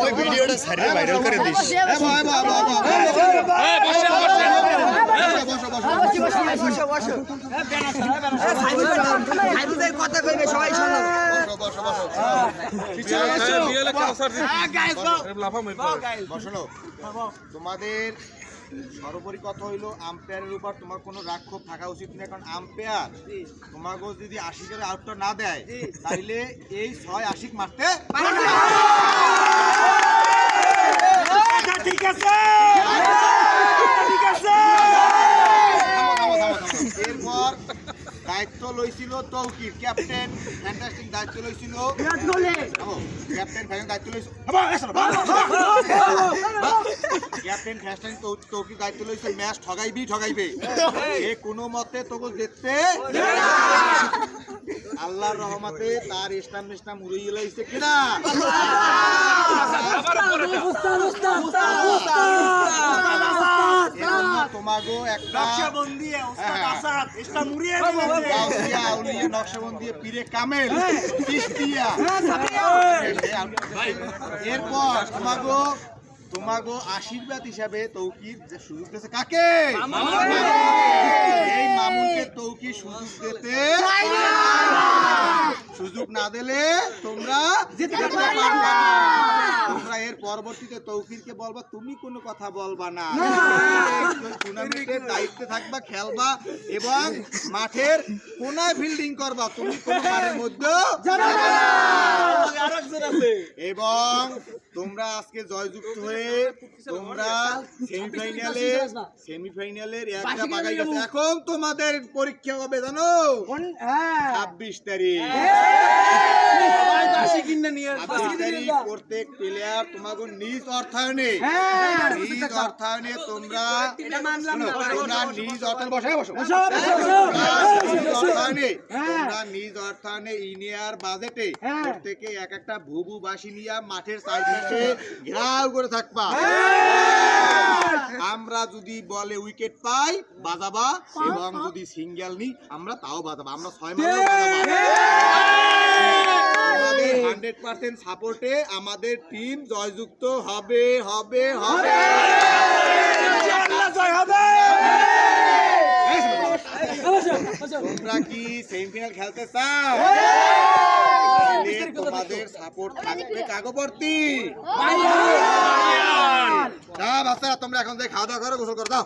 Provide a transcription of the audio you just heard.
ওই ভিডিওটা সাইডে ভাইরাল করে দিস কথা কইবে সবাই শোনো তোমাদের সর্বোপরি কথা হইল আম্পায়ারের উপর তোমার কোনো রাগ ক্ষোভ থাকা উচিত না কারণ আম্পায়ার তোমাকে যদি আশি আশিকের আউটটা না দেয় তাইলে এই ছয় আশিক মারতে ঠিক আছে। ঠিক। এরপর দায়িত্ব লইছিল তৌকির ক্যাপ্টেন ফ্যান্টাস্টিক দায়িত্ব লইছিল। থামো, ক্যাপ্টেন ফ্যান দায়িত্ব লইছিল। ক্যাপ্টেন ফ্যাস্টাইন তৌকির দায়িত্ব লইছে? ম্যাচ ঠগাইবি ঠগাইবে। এ কোনো মতে তোকে দেখতে আল্লাহর রহমতে তার ইসলাম ইসলাম উড়িয়ে লাইছে কিনা? তোমাগো একটা গাউসিয়া, পীরে কামেল, এরপর তোমাগো তোমাগো আশীর্বাদ হিসাবে তৌকির যে সুযোগ দিয়েছে কাকে? এই মামুনকে তৌকির সুযোগ দিতে সুযোগ না দিলে তোমরা যেতে পারবে না। তোমরা এর পরবর্তীতে তৌকিরকে বলবা তুমি কোনো কথা বলবা না। টুর্নামেন্টের দায়িত্বে থাকবা খেলবা এবং মাঠের কোনায় ফিল্ডিং করবা। তুমি কোনো মাঠের মধ্যে এবং তোমরা আজকে জয়যুক্ত হয়ে তোমরা সেমিফাইনালে সেমিফাইনালের একটা বাগাই গেছে। এখন তোমাদের পরীক্ষা হবে জানো? ছাব্বিশ তারিখ। ছাব্বিশ তারিখ প্রত্যেক প্লেয়ার তোমাকে নিজ অর্থায়নে। নিজ অর্থায়নে তোমরা তোমরা নিজ অর্থায়নে বসে বসো অর্থায়নে তোমরা নিজ অর্থায়নে ইনিয়ার বাজেটে প্রত্যেকে এক একটা ভুবু বাসি নিয়া মাঠের চারপাশে ঘেরাও করে থাকবা। আমরা যদি বলে উইকেট পাই বাজাবা। এবং যদি সিঙ্গেল নি আমরা তাও বাজাবা। আমরা ছয় মাস আমাদের হান্ড্রেড পার্সেন্ট সাপোর্টে আমাদের টিম জয়যুক্ত হবে হবে হবে। তোমরা কি সেমিফাইনাল খেলতে চাও? তোমাদের সাপোর্ট থাকবে কাগবর্তী যা বাচ্চারা তোমরা এখন যে খাওয়া দাওয়া করো গোসল করে দাও